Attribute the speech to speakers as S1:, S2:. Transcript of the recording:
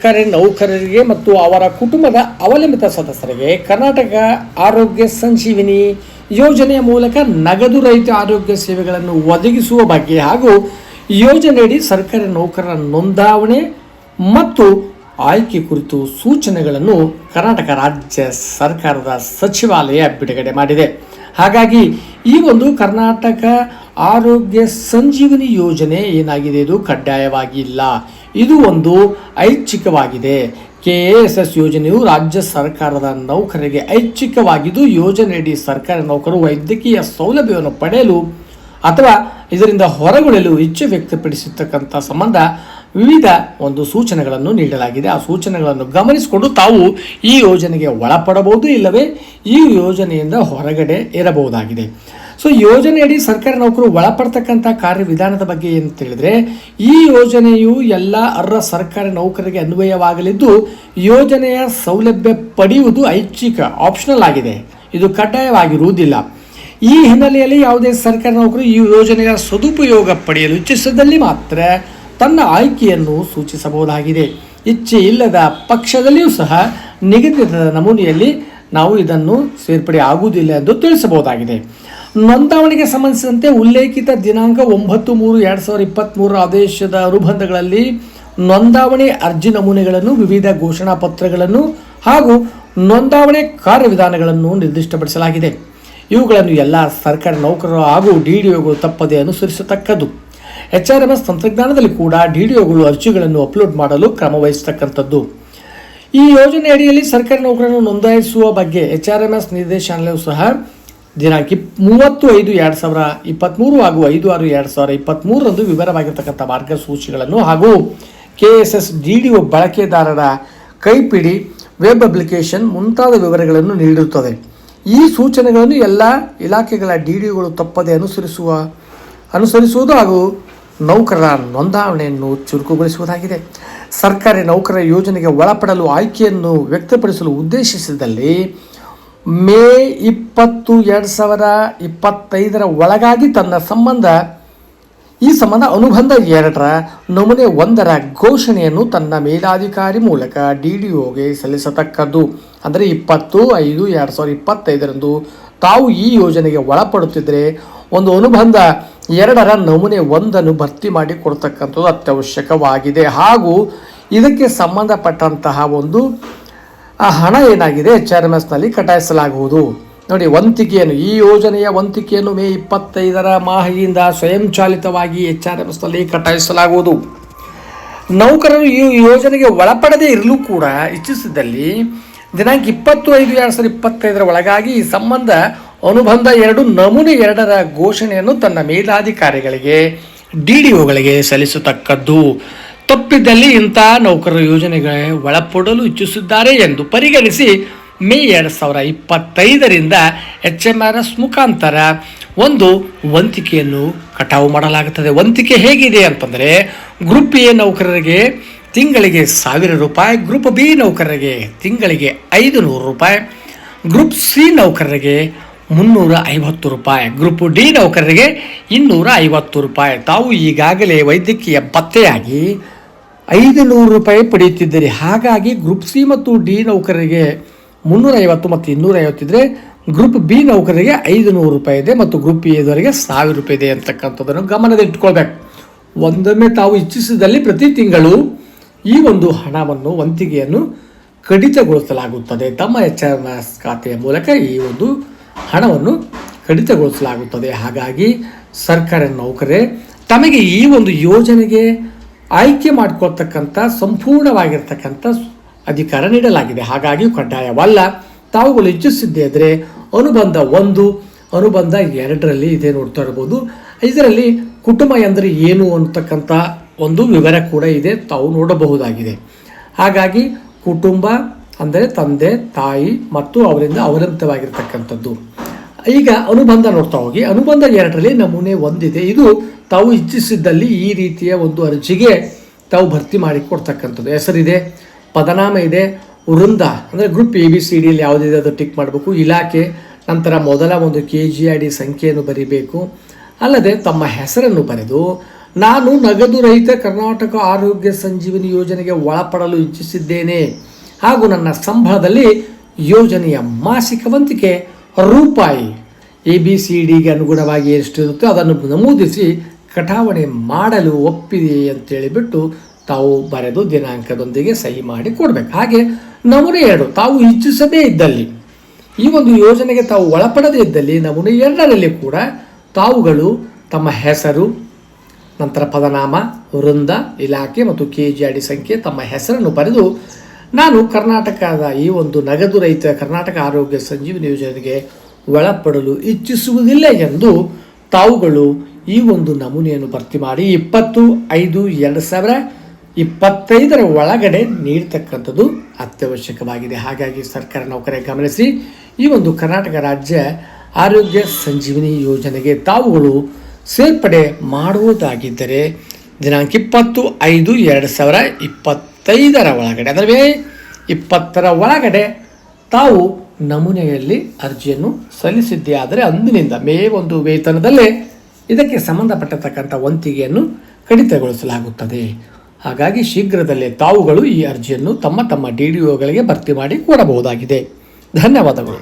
S1: ಸರ್ಕಾರಿ ನೌಕರರಿಗೆ ಮತ್ತು ಅವರ ಕುಟುಂಬದ ಅವಲಂಬಿತ ಸದಸ್ಯರಿಗೆ ಕರ್ನಾಟಕ ಆರೋಗ್ಯ ಸಂಜೀವಿನಿ ಯೋಜನೆಯ ಮೂಲಕ ನಗದು ರಹಿತ ಆರೋಗ್ಯ ಸೇವೆಗಳನ್ನು ಒದಗಿಸುವ ಬಗ್ಗೆ ಹಾಗೂ ಯೋಜನೆಯಡಿ ಸರ್ಕಾರಿ ನೌಕರರ ನೋಂದಾವಣೆ ಮತ್ತು ಆಯ್ಕೆ ಕುರಿತು ಸೂಚನೆಗಳನ್ನು ಕರ್ನಾಟಕ ರಾಜ್ಯ ಸರ್ಕಾರದ ಸಚಿವಾಲಯ ಬಿಡುಗಡೆ ಮಾಡಿದೆ. ಹಾಗಾಗಿ ಈ ಒಂದು ಕರ್ನಾಟಕ ಆರೋಗ್ಯ ಸಂಜೀವನಿ ಯೋಜನೆ ಏನಾಗಿದೆ? ಇದು ಕಡ್ಡಾಯವಾಗಿಲ್ಲ. ಇದು ಒಂದು ಐಚ್ಛಿಕವಾಗಿದೆ. ಕೆ ಎಸ್ ಎಸ್ ಯೋಜನೆಯು ರಾಜ್ಯ ಸರ್ಕಾರದ ನೌಕರರಿಗೆ ಐಚ್ಛಿಕವಾಗಿದ್ದು, ಯೋಜನೆಯಡಿ ಸರ್ಕಾರಿ ನೌಕರರು ವೈದ್ಯಕೀಯ ಸೌಲಭ್ಯವನ್ನು ಪಡೆಯಲು ಅಥವಾ ಇದರಿಂದ ಹೊರಗುಳಿಯಲು ಇಚ್ಛೆ ವ್ಯಕ್ತಪಡಿಸಿರ್ತಕ್ಕಂಥ ಸಂಬಂಧ ವಿವಿಧ ಒಂದು ಸೂಚನೆಗಳನ್ನು ನೀಡಲಾಗಿದೆ. ಆ ಸೂಚನೆಗಳನ್ನು ಗಮನಿಸಿಕೊಂಡು ತಾವು ಈ ಯೋಜನೆಗೆ ಒಳಪಡಬಹುದು ಇಲ್ಲವೇ ಈ ಯೋಜನೆಯಿಂದ ಹೊರಗಡೆ ಇರಬಹುದಾಗಿದೆ. ಸೊ ಯೋಜನೆಯಡಿ ಸರ್ಕಾರಿ ನೌಕರು ಒಳಪಡ್ತಕ್ಕಂಥ ಕಾರ್ಯವಿಧಾನದ ಬಗ್ಗೆ ಏನು ತಿಳಿದ್ರೆ, ಈ ಯೋಜನೆಯು ಎಲ್ಲ ಅರ್ಹ ಸರ್ಕಾರಿ ನೌಕರರಿಗೆ ಅನ್ವಯವಾಗಲಿದ್ದು, ಯೋಜನೆಯ ಸೌಲಭ್ಯ ಪಡೆಯುವುದು ಐಚ್ಛಿಕ ಆಪ್ಷನಲ್ ಆಗಿದೆ. ಇದು ಕಡ್ಡಾಯವಾಗಿರುವುದಿಲ್ಲ. ಈ ಹಿನ್ನೆಲೆಯಲ್ಲಿ ಯಾವುದೇ ಸರ್ಕಾರಿ ನೌಕರು ಈ ಯೋಜನೆಯ ಸದುಪಯೋಗ ಪಡೆಯಲು ಇಚ್ಛಿಸಿದಲ್ಲಿ ಮಾತ್ರ ತನ್ನ ಆಯ್ಕೆಯನ್ನು ಸೂಚಿಸಬಹುದಾಗಿದೆ. ಇಚ್ಛೆ ಇಲ್ಲದ ಪಕ್ಷದಲ್ಲಿಯೂ ಸಹ ನಿಗದಿತ ನಮೂನೆಯಲ್ಲಿ ನಾವು ಇದನ್ನು ಸೇರ್ಪಡೆ ಆಗುವುದಿಲ್ಲ ಎಂದು ತಿಳಿಸಬಹುದಾಗಿದೆ. ನೋಂದಾವಣೆಗೆ ಸಂಬಂಧಿಸಿದಂತೆ ಉಲ್ಲೇಖಿತ ದಿನಾಂಕ ಒಂಬತ್ತು ಮೂರು ಎರಡು ಸಾವಿರದ ಇಪ್ಪತ್ತ್ಮೂರರ ಆದೇಶದ ಅನುಬಂಧಗಳಲ್ಲಿ ನೋಂದಾವಣೆ ಅರ್ಜಿ ನಮೂನೆಗಳನ್ನು, ವಿವಿಧ ಘೋಷಣಾ ಪತ್ರಗಳನ್ನು ಹಾಗೂ ನೋಂದಾವಣೆ ಕಾರ್ಯವಿಧಾನಗಳನ್ನು ನಿರ್ದಿಷ್ಟಪಡಿಸಲಾಗಿದೆ. ಇವುಗಳನ್ನು ಎಲ್ಲ ಸರ್ಕಾರಿ ನೌಕರರು ಹಾಗೂ ಡಿ ಡಿ ಒಗಳು ತಪ್ಪದೆ ಅನುಸರಿಸತಕ್ಕದ್ದು. ಎಚ್ ಆರ್ ಎಂ ತಂತ್ರಜ್ಞಾನದಲ್ಲಿ ಕೂಡ ಡಿಡಿಒಗಳು ಅರ್ಜಿಗಳನ್ನು ಅಪ್ಲೋಡ್ ಮಾಡಲು ಕ್ರಮ ವಹಿಸತಕ್ಕಂಥದ್ದು. ಈ ಯೋಜನೆ ಅಡಿಯಲ್ಲಿ ಸರ್ಕಾರಿ ನೌಕರರನ್ನು ನೋಂದಾಯಿಸುವ ಬಗ್ಗೆ ಎಚ್ ಆರ್ ಎಂ ಎಸ್ ಸಹ ದಿನಾಂಕ ಮೂವತ್ತು ಐದು ಎರಡು ಸಾವಿರ ಇಪ್ಪತ್ತ್ಮೂರು ಹಾಗೂ ಐದು ಆರು ಎರಡು ಸಾವಿರ ಇಪ್ಪತ್ತ್ಮೂರರಂದು ವಿವರವಾಗಿರ್ತಕ್ಕಂಥ ಮಾರ್ಗಸೂಚಿಗಳನ್ನು ಹಾಗೂ K S S D D O ಬಳಕೆದಾರರ ಕೈಪಿಡಿ ವೆಬ್ ಅಪ್ಲಿಕೇಶನ್ ಮುಂತಾದ ವಿವರಗಳನ್ನು ನೀಡಿರುತ್ತದೆ. ಈ ಸೂಚನೆಗಳನ್ನು ಎಲ್ಲ ಇಲಾಖೆಗಳ ಡಿ ಡಿಗಳು ತಪ್ಪದೆ ಅನುಸರಿಸುವ, ಅನುಸರಿಸುವುದು ಹಾಗೂ ನೌಕರರ ನೋಂದಾವಣೆಯನ್ನು ಚುರುಕುಗೊಳಿಸುವುದಾಗಿದೆ. ಸರ್ಕಾರಿ ನೌಕರರ ಯೋಜನೆಗೆ ಒಳಪಡಲು ಆಯ್ಕೆಯನ್ನು ವ್ಯಕ್ತಪಡಿಸಲು ಉದ್ದೇಶಿಸಿದಲ್ಲಿ ಮೇ ಇಪ್ಪತ್ತು ಎರಡು ಸಾವಿರ ಇಪ್ಪತ್ತೈದರ ಒಳಗಾಗಿ ತನ್ನ ಸಂಬಂಧ, ಈ ಸಂಬಂಧ ಅನುಬಂಧ ಎರಡರ ನಮೂನೆ ಒಂದರ ಘೋಷಣೆಯನ್ನು ತನ್ನ ಮೇಲಾಧಿಕಾರಿ ಮೂಲಕ ಡಿ ಡಿ ಒಗೆ ಸಲ್ಲಿಸತಕ್ಕದ್ದು. ಅಂದರೆ ಇಪ್ಪತ್ತು ಐದು ಎರಡು ಸಾವಿರದ ಇಪ್ಪತ್ತೈದರಂದು ತಾವು ಈ ಯೋಜನೆಗೆ ಒಳಪಡುತ್ತಿದ್ದರೆ ಒಂದು ಅನುಬಂಧ ಎರಡರ ನಮೂನೆ ಒಂದನ್ನು ಭರ್ತಿ ಮಾಡಿ ಕೊಡ್ತಕ್ಕಂಥದ್ದು ಅತ್ಯವಶ್ಯಕವಾಗಿದೆ. ಹಾಗೂ ಇದಕ್ಕೆ ಸಂಬಂಧಪಟ್ಟಂತಹ ಒಂದು, ಆ, ಹಣ ಏನಾಗಿದೆ? ಎಚ್ ಆರ್ ಎಂ ಎಸ್ನಲ್ಲಿ ಕಟಾಯಿಸಲಾಗುವುದು. ನೋಡಿ, ವಂತಿಕೆಯನ್ನು, ಈ ಯೋಜನೆಯ ವಂತಿಕೆಯನ್ನು ಮೇ ಇಪ್ಪತ್ತೈದರ ಮಾಹಿತಿಯಿಂದ ಸ್ವಯಂಚಾಲಿತವಾಗಿ ಎಚ್ ಆರ್ ಎಂ ಎಸ್ನಲ್ಲಿ ಕಟಾಯಿಸಲಾಗುವುದು. ನೌಕರರು ಈ ಯೋಜನೆಗೆ ಒಳಪಡದೇ ಇರಲು ಕೂಡ ಇಚ್ಛಿಸಿದಲ್ಲಿ ದಿನಾಂಕ ಇಪ್ಪತ್ತು ಐದು ಎರಡು ಸಾವಿರದ ಇಪ್ಪತ್ತೈದರ ಒಳಗಾಗಿ ಈ ಸಂಬಂಧ ಅನುಬಂಧ ಎರಡು ನಮೂನೆ ಎರಡರ ಘೋಷಣೆಯನ್ನು ತನ್ನ ಮೇಲಾಧಿಕಾರಿಗಳಿಗೆ ಡಿಡಿಒಗಳಿಗೆ ಸಲ್ಲಿಸತಕ್ಕದ್ದು. ತಪ್ಪಿದ್ದಲ್ಲಿ ಇಂತಹ ನೌಕರರ ಯೋಜನೆಗಳಿಗೆ ಒಳಪಡಲು ಇಚ್ಛಿಸಿದ್ದಾರೆ ಎಂದು ಪರಿಗಣಿಸಿ ಮೇ ಎರಡು ಸಾವಿರ ಇಪ್ಪತ್ತೈದರಿಂದ ಎಚ್ ಎಂ ಆರ್ ಎಸ್ ಮುಖಾಂತರ ಒಂದು ವಂತಿಕೆಯನ್ನು ಕಟಾವು ಮಾಡಲಾಗುತ್ತದೆ. ವಂತಿಕೆ ಹೇಗಿದೆ ಅಂತಂದರೆ, ಗ್ರೂಪ್ ಎ ನೌಕರರಿಗೆ ತಿಂಗಳಿಗೆ ಸಾವಿರ ರೂಪಾಯಿ, ಗ್ರೂಪ್ ಬಿ ನೌಕರರಿಗೆ ತಿಂಗಳಿಗೆ ಐದು ನೂರು ರೂಪಾಯಿ, ಗ್ರೂಪ್ ಸಿ ನೌಕರರಿಗೆ ಮುನ್ನೂರ ಐವತ್ತು ರೂಪಾಯಿ. ಗ್ರೂಪ್ ಡಿ ನೌಕರರಿಗೆ ಇನ್ನೂರ ಐವತ್ತು ರೂಪಾಯಿ. ತಾವು ಈಗಾಗಲೇ ವೈದ್ಯಕೀಯ ಪತ್ತೆಯಾಗಿ ಐದು ನೂರು ರೂಪಾಯಿ ಪಡೆಯುತ್ತಿದ್ದೀರಿ. ಹಾಗಾಗಿ ಗ್ರೂಪ್ ಸಿ ಮತ್ತು ಡಿ ನೌಕರರಿಗೆ ಮುನ್ನೂರ ಐವತ್ತು ಮತ್ತು ಇನ್ನೂರ ಐವತ್ತಿದ್ರೆ ಗ್ರೂಪ್ ಬಿ ನೌಕರರಿಗೆ ಐದು ನೂರು ರೂಪಾಯಿ ಇದೆ ಮತ್ತು ಗ್ರೂಪ್ ಎದುವರೆಗೆ ಸಾವಿರ ರೂಪಾಯಿ ಇದೆ ಅಂತಕ್ಕಂಥದ್ದನ್ನು ಗಮನದಲ್ಲಿಟ್ಕೊಳ್ಬೇಕು ಒಂದೊಮ್ಮೆ ತಾವು ಇಚ್ಛಿಸಿದಲ್ಲಿ ಪ್ರತಿ ತಿಂಗಳು ಈ ಒಂದು ಹಣವನ್ನು ವಂತಿಗೆಯನ್ನು ಕಡಿತಗೊಳಿಸಲಾಗುತ್ತದೆ. ತಮ್ಮ ಎಚ್ ಆರ್ ಖಾತೆಯ ಮೂಲಕ ಈ ಒಂದು ಹಣವನ್ನು ಕಡಿತಗೊಳಿಸಲಾಗುತ್ತದೆ. ಹಾಗಾಗಿ ಸರ್ಕಾರಿ ನೌಕರೇ ತಮಗೆ ಈ ಒಂದು ಯೋಜನೆಗೆ ಆಯ್ಕೆ ಮಾಡಿಕೊಳ್ತಕ್ಕಂಥ, ಸಂಪೂರ್ಣವಾಗಿರ್ತಕ್ಕಂಥ ಅಧಿಕಾರ ನೀಡಲಾಗಿದೆ. ಹಾಗಾಗಿ ಕಡ್ಡಾಯವಲ್ಲ, ತಾವುಗಳು ಇಚ್ಛಿಸಿದ್ದೇ ಇದ್ದರೆ ಅನುಬಂಧ ಒಂದು, ಅನುಬಂಧ ಎರಡರಲ್ಲಿ ಇದೆ ನೋಡ್ತಾ ಇರ್ಬೋದು. ಇದರಲ್ಲಿ ಕುಟುಂಬ ಎಂದರೆ ಏನು ಅನ್ನತಕ್ಕಂಥ ಒಂದು ವಿವರ ಕೂಡ ಇದೆ, ತಾವು ನೋಡಬಹುದಾಗಿದೆ. ಹಾಗಾಗಿ ಕುಟುಂಬ ಅಂದರೆ ತಂದೆ, ತಾಯಿ ಮತ್ತು ಅವರಿಂದ ಅವಲಂಬಿತವಾಗಿರ್ತಕ್ಕಂಥದ್ದು. ಈಗ ಅನುಬಂಧ ನೋಡ್ತಾ ಹೋಗಿ. ಅನುಬಂಧ ಎರಡರಲ್ಲಿ ನಮೂನೆ ಒಂದಿದೆ. ಇದು ತಾವು ಇಚ್ಛಿಸಿದ್ದಲ್ಲಿ ಈ ರೀತಿಯ ಒಂದು ಅರ್ಜಿಗೆ ತಾವು ಭರ್ತಿ ಮಾಡಿ ಕೊಡ್ತಕ್ಕಂಥದ್ದು. ಹೆಸರಿದೆ, ಪದನಾಮ ಇದೆ, ವೃಂದ, ಅಂದರೆ ಗ್ರೂಪ್ ಎ, ಬಿ, ಸಿ ಡಿಯಲ್ಲಿ ಯಾವುದಿದೆ ಅದು ಟಿಕ್ ಮಾಡಬೇಕು. ಇಲಾಖೆ ನಂತರ ಮೊದಲ ಒಂದು ಕೆ ಜಿ ಐ ಡಿ ಸಂಖ್ಯೆಯನ್ನು ಬರೀಬೇಕು. ಅಲ್ಲದೆ ತಮ್ಮ ಹೆಸರನ್ನು ಬರೆದು, ನಾನು ನಗದು ರಹಿತ ಕರ್ನಾಟಕ ಆರೋಗ್ಯ ಸಂಜೀವಿನಿ ಯೋಜನೆಗೆ ಒಳಪಡಲು ಇಚ್ಛಿಸಿದ್ದೇನೆ. ಹಾಗೂ ನನ್ನ ಸಂಬಳದಲ್ಲಿ ಯೋಜನೆಯ ಮಾಸಿಕ ವಂತಿಕೆ ರೂಪಾಯಿ ಎ, ಬಿ, ಸಿ ಡಿಗೆ ಅನುಗುಣವಾಗಿ ಎಷ್ಟಿರುತ್ತೋ ಅದನ್ನು ನಮೂದಿಸಿ ಕಟಾವಣೆ ಮಾಡಲು ಒಪ್ಪಿದೆ ಅಂತೇಳಿಬಿಟ್ಟು ತಾವು ಬರೆದು ದಿನಾಂಕದೊಂದಿಗೆ ಸಹಿ ಮಾಡಿ ಕೊಡಬೇಕು. ಹಾಗೆ ನಮೂನೆ ಎರಡು, ತಾವು ಇಚ್ಛಿಸದೇ ಇದ್ದಲ್ಲಿ. ಈ ಒಂದು ಯೋಜನೆಗೆ ತಾವು ಒಳಪಡದೇ ಇದ್ದಲ್ಲಿ ನಮೂನೆ ಎರಡರಲ್ಲಿ ಕೂಡ ತಾವುಗಳು ತಮ್ಮ ಹೆಸರು, ನಂತರ ಪದನಾಮ, ವೃಂದ, ಇಲಾಖೆ ಮತ್ತು ಕೆ, ಜಿ, ಅಡಿ ಸಂಖ್ಯೆ ತಮ್ಮ ಹೆಸರನ್ನು ಬರೆದು ನಾನು ಕರ್ನಾಟಕದ ಈ ಒಂದು ನಗದು ರಹಿತ ಕರ್ನಾಟಕ ಆರೋಗ್ಯ ಸಂಜೀವಿನಿ ಯೋಜನೆಗೆ ಒಳಪಡಲು ಇಚ್ಛಿಸುವುದಿಲ್ಲ ಎಂದು ತಾವುಗಳು ಈ ಒಂದು ನಮೂನೆಯನ್ನು ಭರ್ತಿ ಮಾಡಿ ಇಪ್ಪತ್ತು ಐದು ಎರಡು ಸಾವಿರ ಇಪ್ಪತ್ತೈದರ ಒಳಗಡೆ ನೀಡ್ತಕ್ಕಂಥದ್ದು ಅತ್ಯವಶ್ಯಕವಾಗಿದೆ. ಹಾಗಾಗಿ ಸರ್ಕಾರ ನೌಕರೇ ಗಮನಿಸಿ ಈ ಒಂದು ಕರ್ನಾಟಕ ರಾಜ್ಯ ಆರೋಗ್ಯ ಸಂಜೀವಿನಿ ಯೋಜನೆಗೆ ತಾವುಗಳು ಸೇರ್ಪಡೆ ಮಾಡುವುದಾಗಿದ್ದರೆ ದಿನಾಂಕ ಇಪ್ಪತ್ತು ಐದು ಎರಡು ಸಾವಿರ ಇಪ್ಪತ್ತೈದರ ಒಳಗಡೆ, ಅಂದರೆ ಇಪ್ಪತ್ತರ ಒಳಗಡೆ ತಾವು ನಮೂನೆಯಲ್ಲಿ ಅರ್ಜಿಯನ್ನು ಸಲ್ಲಿಸಿದ್ದೇ ಆದರೆ ಅಂದಿನಿಂದ ಮೇ ಒಂದು ವೇತನದಲ್ಲೇ ಇದಕ್ಕೆ ಸಂಬಂಧಪಟ್ಟತಕ್ಕಂಥ ವಂತಿಗೆಯನ್ನು ಕಡಿತಗೊಳಿಸಲಾಗುತ್ತದೆ. ಹಾಗಾಗಿ ಶೀಘ್ರದಲ್ಲೇ ತಾವುಗಳು ಈ ಅರ್ಜಿಯನ್ನು ತಮ್ಮ ತಮ್ಮ ಡಿ ಡಿ ಒಗಳಿಗೆ ಭರ್ತಿ ಮಾಡಿ ಕೊಡಬಹುದಾಗಿದೆ. ಧನ್ಯವಾದಗಳು.